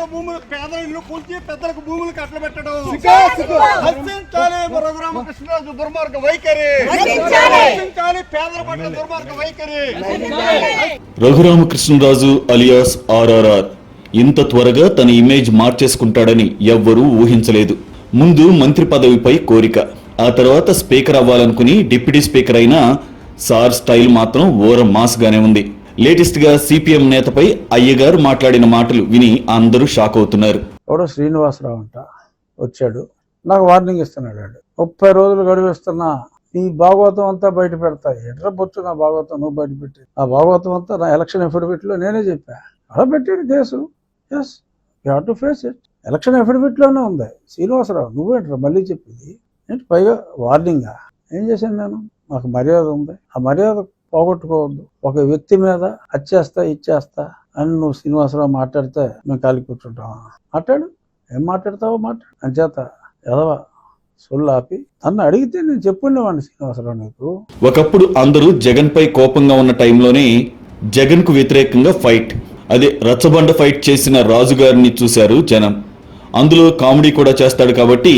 పేదల భూములు పేదల ఇల్లు కూల్చి పెద్దలకు భూములు కట్టబెట్టడం. హర్షించాలి రఘురామకృష్ణరాజు దుర్మార్గ వైఖరి. హర్షించాలి. పేదల పట్ల దుర్మార్గ వైఖరి. Raghuramakrishnaraju alias RRR. ఇంత త్వరగా తన ఇమేజ్ మార్చేసుకుంటాడని ఎవ్వరూ ఊహించలేదు. ముందు మంత్రి పదవిపై కోరిక. ఆ తర్వాత స్పీకర్ అవ్వాలనుకుని డిప్యూటీ స్పీకర్ అయిన సార్ స్టైల్ మాత్రం ఓర మాస్గానే ఉంది. లేటెస్ట్గా సిపిఎం నేతపై అయ్యగారు మాట్లాడిన మాటలు విని అందరూ షాక్ అవుతున్నారు. ఎవడో శ్రీనివాసరావు అంట వచ్చాడు. నాకు వార్నింగ్ ఇస్తున్నాడు ముప్పై రోజులు గడువిస్తున్నా నీ భాగవతం అంతా బయట పెడతా. ఎట్లా బొచ్చు నా భాగవతం నువ్వు బయట పెట్టి ఆ భాగవతం అంతా నా ఎలక్షన్ అఫిడవిట్లో నేనే చెప్పా. అలా పెట్టాడు case. Yes you to face it election అఫిడవిట్లోనే ఉంది. శ్రీనివాసరావు నువ్వేంట్రా మళ్ళీ చెప్పింది? ఏంటి పైగా వార్నింగా? ఏం చేశాను నేను? నాకు మర్యాద ఉంది. ఆ మర్యాద పోగొట్టుకోవద్దు. ఒక వ్యక్తి మీద అచ్చేస్తా ఇచ్చేస్తా అని నువ్వు శ్రీనివాసరావు మాట్లాడితే మేము కాలి కూర్చుంటాం మాట్లాడు. ఏం మాట్లాడతావో మాట్లాడు. అంచేత ఎదవా సొల్లాపి ఆపి నన్ను అడిగితే నేను చెప్పుండేవాడిని శ్రీనివాసరావు నీకు ఒకప్పుడు అందరూ జగన్ పై కోపంగా ఉన్న టైంలోనే జగన్కు వ్యతిరేకంగా ఫైట్. అదే రచ్చబండ ఫైట్ చేసిన రాజు గారిని చూశారు జనం. అందులో కామెడీ కూడా చేస్తాడు కాబట్టి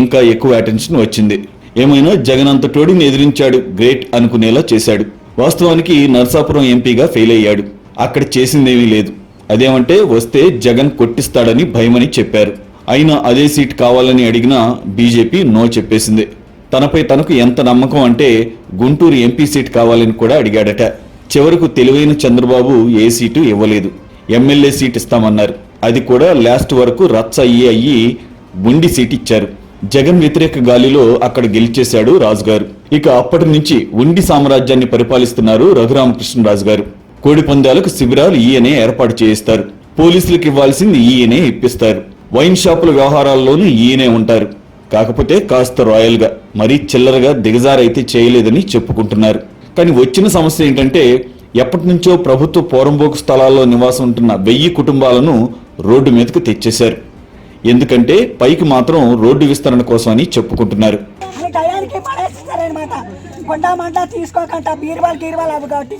ఇంకా ఎక్కువ అటెన్షన్ వచ్చింది. ఏమైనా జగన్ అంత టోడిని ఎదిరించాడు గ్రేట్ అనుకునేలా చేశాడు. వాస్తవానికి నర్సాపురం ఎంపీగా ఫెయిల్ అయ్యాడు. అక్కడ చేసిందేమీ లేదు. అదేమంటే వస్తే జగన్ కొట్టిస్తాడని భయమని చెప్పారు. అయినా అదే సీట్ కావాలని అడిగినా బీజేపీ నో చెప్పేసింది. తనపై తనకు ఎంత నమ్మకం అంటే గుంటూరు ఎంపీ సీట్ కావాలని కూడా అడిగాడట. చివరకు తెలివైన చంద్రబాబు ఏ సీటు ఇవ్వలేదు. ఎమ్మెల్యే సీట్ ఇస్తామన్నారు. అది కూడా లాస్ట్ వరకు రచ్చ అయ్యి అయ్యి బుండి సీట్ ఇచ్చారు. జగన్ వ్యతిరేక గాలిలో అక్కడ గెలిచేశాడు రాజుగారు. ఇక అప్పటి నుంచి ఉండి సామ్రాజ్యాన్ని పరిపాలిస్తున్నారు రఘురామకృష్ణరాజు గారు. కోడి పందాలకు శిబిరాలు ఈయనే ఏర్పాటు చేయిస్తారు. పోలీసులకు ఇవ్వాల్సింది ఈయనే ఇప్పిస్తారు. వైన్ షాపుల వ్యవహారాల్లోనూ ఈయనే ఉంటారు. కాకపోతే కాస్త రాయల్గా మరీ చిల్లరగా దిగజారైతే చేయలేదని చెప్పుకుంటున్నారు. కానీ వచ్చిన సమస్య ఏంటంటే ఎప్పటి నుంచో ప్రభుత్వ పోరంబోకు స్థలాల్లో నివాసం ఉంటున్న వెయ్యి కుటుంబాలను రోడ్డు మీదకు తెచ్చేశారు. ఎందుకంటే పైకి మాత్రం రోడ్డు విస్తరణ కోసం అని చెప్పుకుంటున్నారు. టయానికి పడేస్తారనమాట కొండ మంట తీసుకోకుండా బీరువాలు గీరువాలు అవి కాబట్టి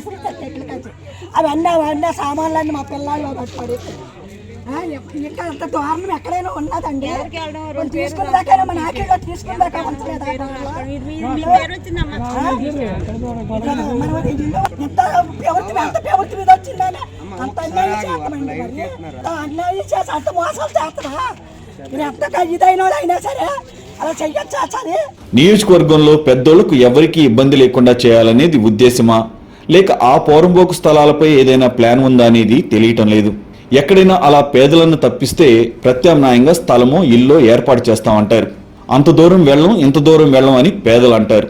అవి అన్నీ అవన్నీ సామాన్లన్నీ మా పిల్లలు పడి ఇంకా అంత దారుణం ఎక్కడైనా ఉన్నదండి. తీసుకున్న దాకా మన ఆఖరిలో తీసుకున్న దాకా ఎంత ప్రవృత్తి మీద వచ్చిందని? అంత అన్యాయం చేస్తామండి అన్యాయం చేస్తా అంత మోసాలు చేస్తారా? మీరు ఎంత ఇదైన వాళ్ళు అయినా సరే నియోజకవర్గంలో పెద్దోళ్ళకు ఎవరికీ ఇబ్బంది లేకుండా చేయాలనేది ఉద్దేశమా? లేక ఆ పోరంబోకు స్థలాలపై ఏదైనా ప్లాన్ ఉందా అనేది తెలియటం లేదు. ఎక్కడైనా అలా పేదలను తప్పిస్తే ప్రత్యామ్నాయంగా స్థలమో ఇల్లో ఏర్పాటు చేస్తామంటారు. అంత దూరం వెళ్ళం ఇంత దూరం వెళ్ళం అని పేదలు అంటారు.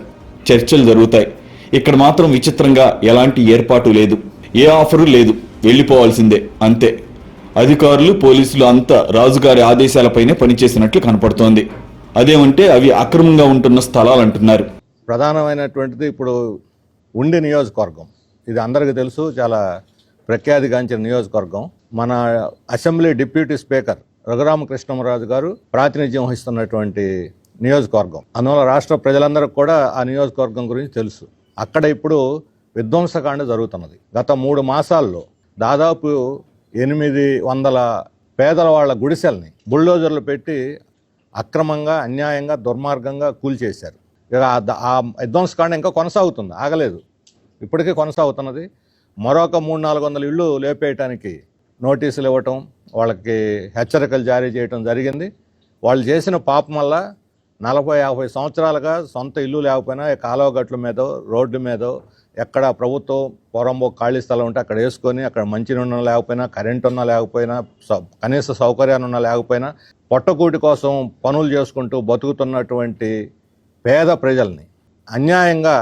చర్చలు జరుగుతాయి. ఇక్కడ మాత్రం విచిత్రంగా ఎలాంటి ఏర్పాటు లేదు. ఏ ఆఫరు లేదు. వెళ్ళిపోవాల్సిందే. అంతే. అధికారులు పోలీసులు అంతా రాజుగారి ఆదేశాలపైనే పనిచేసినట్లు కనపడుతోంది. అదేమంటే అవి అక్రమంగా ఉంటున్న స్థలాలు అంటున్నారు. ప్రధానమైనటువంటిది ఇప్పుడు ఉండి నియోజకవర్గం. ఇది అందరికీ తెలుసు చాలా ప్రఖ్యాతిగాంచిన నియోజకవర్గం. మన అసెంబ్లీ డిప్యూటీ స్పీకర్ రఘురామకృష్ణమరాజు గారు ప్రాతినిధ్యం వహిస్తున్నటువంటి నియోజకవర్గం. అందువల్ల రాష్ట్ర ప్రజలందరికీ కూడా ఆ నియోజకవర్గం గురించి తెలుసు. అక్కడ ఇప్పుడు విధ్వంసకాండ జరుగుతున్నది. గత మూడు మాసాల్లో దాదాపు ఎనిమిది వందల పేదల వాళ్ళ గుడిసెల్ని బుల్డోజర్లు పెట్టి అక్రమంగా అన్యాయంగా దుర్మార్గంగా కూల్చేశారు ఇక ఆ ద- ఆ విధ్వంసకాండ ఇంకా కొనసాగుతుంది ఆగలేదు. ఇప్పటికీ కొనసాగుతున్నది. మరొక మూడు నాలుగు వందల ఇళ్ళు లేపేయటానికి నోటీసులు ఇవ్వటం వాళ్ళకి హెచ్చరికలు జారీ చేయటం జరిగింది. వాళ్ళు చేసిన పాపం వల్ల నలభై యాభై సంవత్సరాలుగా సొంత ఇల్లు లేకపోయినా కాలువ గట్ల మీదో రోడ్డు మీదో ఎక్కడ ప్రభుత్వం పొరంబో ఖాళీ స్థలం ఉంటే అక్కడ వేసుకొని అక్కడ మంచి లేకపోయినా కరెంట్ ఉన్నా లేకపోయినా కనీస సౌకర్యాలు ఉన్నా లేకపోయినా పొట్టకూటి కోసం పనులు చేసుకుంటూ బతుకుతున్నటువంటి పేద ప్రజల్ని అన్యాయంగా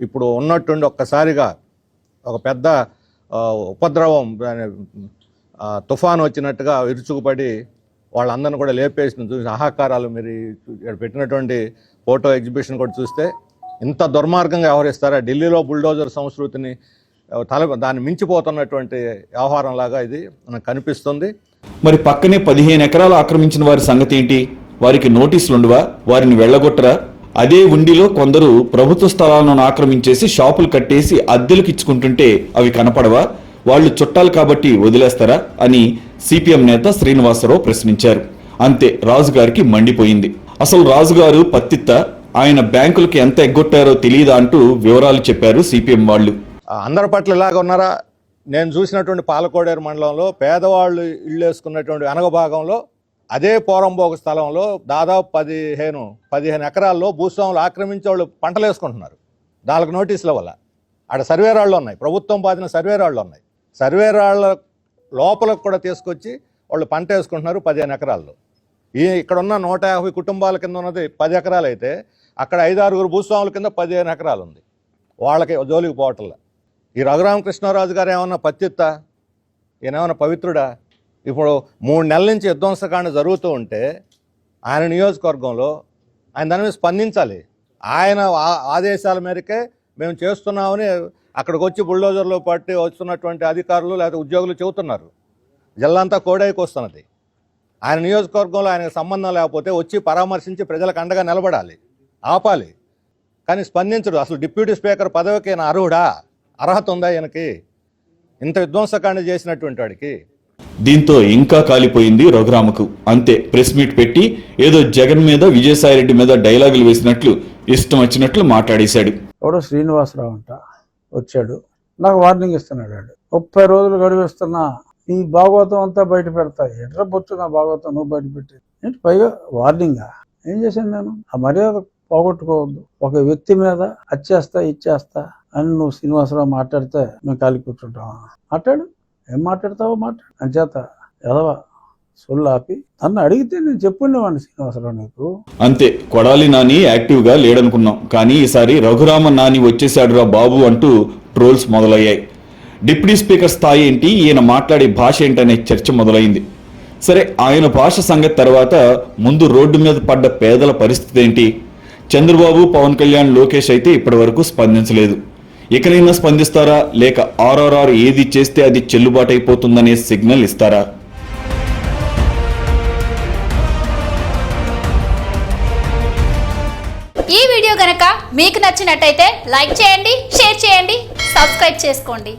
ఇప్పుడు ఉన్నట్టుండి ఒక్కసారిగా ఒక పెద్ద ఉపద్రవం దాని, తుఫాను వచ్చినట్టుగా విరుచుకుపడి వాళ్ళందరిని కూడా లేపేసిన చూసి ఆహాకారాలు మీరు ఇక్కడ పెట్టినటువంటి ఫోటో ఎగ్జిబిషన్ కూడా చూస్తే ఇంత దుర్మార్గంగా వ్యవహరిస్తారా? ఢిల్లీలో బుల్డోజర్ సంస్కృతిని తల దాన్ని మించిపోతున్నటువంటి వ్యవహారం లాగా ఇది మనకు కనిపిస్తుంది. మరి పక్కనే పదిహేను ఎకరాలు ఆక్రమించిన వారి సంగతి ఏంటి? వారికి నోటీసులుండవా వారిని వెళ్ళగొట్టరా? అదే ఉండిలో కొందరు ప్రభుత్వ స్థలాలను ఆక్రమించేసి షాపులు కట్టేసి అద్దెలకు ఇచ్చుకుంటుంటే అవి కనపడవా? వాళ్ళు చుట్టాలు కాబట్టి వదిలేస్తారా? అని సిపిఎం నేత శ్రీనివాసరావు ప్రశ్నించారు. అంతే రాజుగారికి మండిపోయింది. అసలు రాజుగారు పత్తిత్త? ఆయన బ్యాంకులకు ఎంత ఎగ్గొట్టారో తెలియదా అంటూ వివరాలు చెప్పారు సిపిఎం వాళ్ళు. అందరి పట్ల ఇలాగ ఉన్నారా? నేను చూసినటువంటి పాలకోడేరు మండలంలో పేదవాళ్ళు ఇళ్ళు వేసుకున్నటువంటి వెనక భాగంలో అదే పోరంబోక స్థలంలో దాదాపు పదిహేను పదిహేను ఎకరాల్లో భూస్వాములు ఆక్రమించే వాళ్ళు పంటలు వేసుకుంటున్నారు. నాలుగు నోటీసుల వల్ల. అక్కడ సర్వే రాళ్ళు ఉన్నాయి. ప్రభుత్వం పాతిన సర్వే రాళ్ళు ఉన్నాయి. సర్వే రాళ్ళ లోపలకు కూడా తీసుకొచ్చి వాళ్ళు పంట వేసుకుంటున్నారు పదిహేను ఎకరాల్లో. ఈ ఇక్కడ ఉన్న నూట యాభై కుటుంబాల కింద ఉన్నది పది ఎకరాలు అయితే అక్కడ ఐదారుగురు భూస్వాముల కింద పదిహేను ఎకరాలు ఉంది వాళ్ళకి జోలికి పోవట్లే. ఈ రఘురామకృష్ణరాజు గారు ఏమన్నా పత్తిత్తా ఈయన పవిత్రుడా? ఇప్పుడు మూడు నెలల నుంచి విధ్వంసకాండ జరుగుతూ ఉంటే ఆయన నియోజకవర్గంలో ఆయన దాని మీద స్పందించాలి. ఆయన ఆ- ఆదేశాల మేరకే మేము చేస్తున్నామని అక్కడికి వచ్చి బుల్డోజర్లో పట్టి వస్తున్నటువంటి అధికారులు లేదా ఉద్యోగులు చెబుతున్నారు. జిల్లంతా కోడైకి వస్తున్నది. ఆయన నియోజకవర్గంలో ఆయనకు సంబంధం లేకపోతే వచ్చి పరామర్శించి ప్రజలకు అండగా నిలబడాలి. ఆపాలి. కానీ స్పందించడు అసలు డిప్యూటీ స్పీకర్ పదవికి ఈయన అర్హుడా? అర్హత ఉందా ఈయనకి? ఇంత విధ్వంసకాండ చేసినటువంటి వాడికి? దీంతో ఇంకా కాలిపోయింది రఘురామకు. అంతే ప్రెస్ మీట్ పెట్టి ఏదో జగన్ మీద విజయసాయిరెడ్డి మీద డైలాగులు వేసినట్లు ఇష్టం వచ్చినట్లు మాట్లాడేశాడు. ఎవడో శ్రీనివాసరావు అంట వచ్చాడు. నాకు వార్నింగ్ ఇస్తున్నాడు వాడు. ముప్పై రోజులు గడివేస్తున్నా నీ భాగవతం అంతా బయట పెడతా. ఎట్లా బొచ్చు నా భాగవతం నువ్వు బయట పెట్టి ఏంటి పైగా వార్నింగా? ఏం చేశాను నేను? ఆ మర్యాద పోగొట్టుకోవద్దు. ఒక వ్యక్తి మీద అచ్చేస్తా ఇచ్చేస్తా అని నువ్వు శ్రీనివాసరావు మాట్లాడితే మేము కాలి కూర్చుంటావా మాట్లాడు. ఏం మాట్లాడతావో మాట్లాడు. అంచేత ఎదవా సొల్లు ఆపి నన్ను అడిగితే నేను చెప్పుండేవాడిని శ్రీనివాసరావు నీకు. అంతే. కొడాలి నాని యాక్టివ్గా లేడనుకున్నాం. కానీ ఈసారి రఘురామ నాని వచ్చేసాడురా బాబు అంటూ ట్రోల్స్ మొదలయ్యాయి. డిప్యూటీ స్పీకర్ స్థాయి ఏంటి? ఈయన మాట్లాడే భాష ఏంటనే చర్చ మొదలైంది. సరే ఆయన భాష సంగతి తర్వాత ముందు రోడ్డు మీద పడ్డ పేదల పరిస్థితి ఏంటి? చంద్రబాబు పవన్ కళ్యాణ్ లోకేష్ అయితే ఇప్పటివరకు స్పందించలేదు. ఇకనైనా స్పందిస్తారా? లేక ఆర్ఆర్ఆర్ ఏది చేస్తే అది చెల్లుబాటు అయిపోతుందనే సిగ్నల్ ఇస్తారా? ఈ వీడియో గనక మీకు నచ్చినట్టయితే లైక్ చేయండి షేర్ చేయండి సబ్స్క్రైబ్ చేసుకోండి.